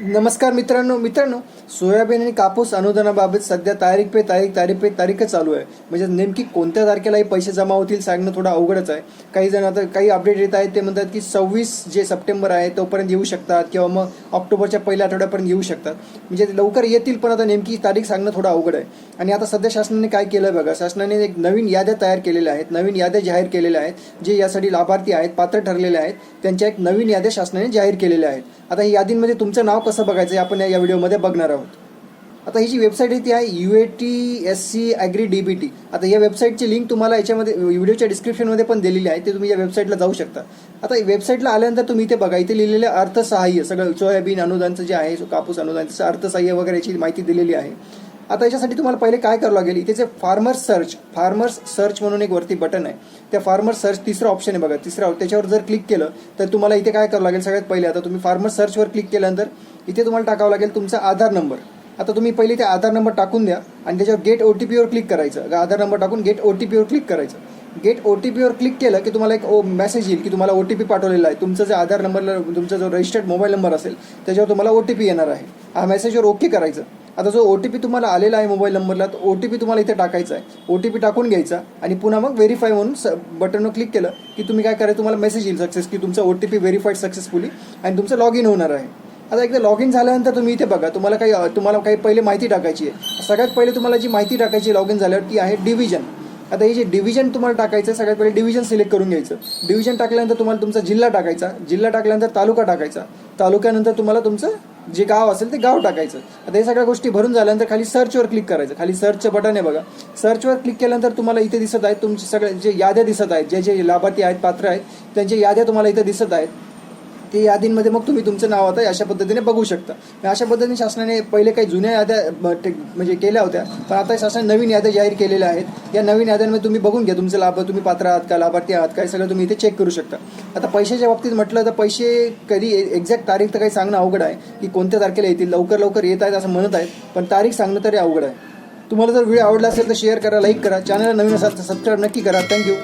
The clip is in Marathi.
नमस्कार मित्रांनो मित्रांनो सोयाबीन आणि कापूस अनुदानाबाबत सध्या तारीख पे तारीख तारीख पे तारीखच चालू आहे. म्हणजे नेमकी कोणत्या तारखेलाही पैसे जमा होतील सांगणं थोडं अवघडच आहे. काही जण आता काही अपडेट येत आहेत ते म्हणतात की सव्वीस जे सप्टेंबर आहे तोपर्यंत येऊ शकतात किंवा मग ऑक्टोबरच्या पहिल्या आठवड्यापर्यंत येऊ शकतात. म्हणजे लवकर येतील पण आता नेमकी तारीख सांगणं थोडं अवघड आहे. आणि आता सध्या शासनाने काय केलं बघा शासनाने एक नवीन याद्या तयार केलेल्या आहेत नवीन याद्या जाहीर केलेल्या आहेत जे यासाठी लाभार्थी आहेत पात्र ठरलेले आहेत त्यांच्या एक नवीन याद्या शासनाने जाहीर केलेल्या आहेत. आता या यादींमध्ये तुमचं नाव कसं बघायचं हे आपण या व्हिडिओमध्ये बघणार आहोत. आता ही जी वेबसाईट आहे ती आहे U A T S C agri D B T आता या वेबसाईटची लिंक तुम्हाला याच्यामध्ये व्हिडिओच्या डिस्क्रिप्शनमध्ये पण दिलेली आहे. ते तुम्ही या वेबसाईटला जाऊ शकता. आता वेबसाईटला आल्यानंतर तुम्ही इथे बघा इथे लिहिलेलं अर्थसहाय्य सगळं सोयाबीन अनुदानचं जे आहे कापूस अनुदानचं अर्थसहाय्य वगैरे याची माहिती दिलेली आहे. आता याच्यासाठी तुम्हाला पहिले काय करावं लागेल? इथे जे फार्मर्स सर्च फार्मर्स सर्च म्हणून एक वरती बटन आहे. त्या फार्मर्स सर्च तिसरं ऑप्शन आहे बघा. तिसरा त्याच्यावर जर क्लिक केलं तर तुम्हाला इथे काय करावं लागेल? सगळ्यात पहिले आता तुम्ही फार्मर्स सर्चवर क्लिक केल्यानंतर इथे तुम्हाला टाकावं लागेल तुमचा आधार नंबर आता तुम्ही पहिले ते आधार नंबर टाकून द्या आणि त्याच्यावर गेट ओ टी पीवर क्लिक करायचं आधार नंबर टाकून गेट ओ टी पीवर क्लिक करायचं? गेट ओ टी पीवर क्लिक केलं की तुम्हाला एक ओ मेसेज येईल की तुम्हाला ओ टी पी पाठवलेला आहे. तुमचं जे आधार नंबरला तुमचा जो रजिस्टर्ड मोबाईल नंबर असेल त्याच्यावर तुम्हाला ओ टी पी येणार आहे. हा मेसेजवर ओके करायचं. आता जो ओ टी पी तुम्हाला आलेला आहे मोबाईल नंबरला तो ओ टी पी तुम्हाला इथे टाकायचा आहे. ओ टी पी टाकून घ्यायचा आणि पुन्हा मग व्हेरीफाय म्हणून स बटनवर क्लिक केलं की तुम्ही काय करायचं तुम्हाला मेसेज येईल सक्सेस की तुमचा O T P verified successfully आणि तुमचं लॉग इन होणार आहे. आता एकदा लॉग इन झाल्यानंतर तुम्ही इथे बघा तुम्हाला काही तुम्हाला काही पहिले माहिती टाकायची आहे. सगळ्यात पहिले तुम्हाला जी माहिती टाकायची लॉग इन झाल्यावर ती आहे डिव्हिजन आता हे जे डिव्हिजन तुम्हाला टाकायचं आहे सगळ्यात पहिले डिव्हिजन सिलेक्ट करून घ्यायचं. डिव्हिजन टाकल्यानंतर तुम्हाला तुमचा जिल्हा टाकायचा जिल्हा टाकल्यानंतर तालुका टाकायचा. तालुक्यानंतर तुम्हाला तुमचं जे गाव असेल ते गाव टाकायचं. आता हे सगळ्या गोष्टी भरून झाल्यानंतर खाली सर्चवर क्लिक करायचं. खाली सर्चचं बटन आहे बघा. सर्चवर क्लिक केल्यानंतर तुम्हाला इथे दिसत आहेत तुमचे सगळे जे याद्या दिसत आहेत जे जे लाभार्थी आहेत पात्र आहेत त्यांच्या याद्या तुम्हाला इथे दिसत आहेत. ती यादींमध्ये मग तुम्ही तुमचं नाव आता अशा पद्धतीने बघू शकता. अशा पद्धतीने शासनाने पहिले काही जुन्या याद्या ब- म्हणजे केल्या होत्या पण आता शासनाने नवीन याद्या जाहीर केलेल्या आहेत. या नवीन याद्यांमध्ये तुम्ही बघून घ्या तुमचं लाभ तुम्ही पात्र आहात का लाभार्थी आहात काय सगळं तुम्ही इथे चेक करू शकता. आता पैशाच्या बाबतीत म्हटलं तर पैसे कधी एक्झॅक्ट तारीख तर काही सांगणं अवघड आहे की कोणत्या तारखेला येतील लवकर लवकर येत आहेत असं म्हणत आहेत पण तारीख सांगणं तरी अवघड आहे. तुम्हाला जर व्हिडिओ आवडला असेल तर शेअर करा लाईक करा. चॅनलला नवीन असाल तर सबस्क्राईब नक्की करा. थँक्यू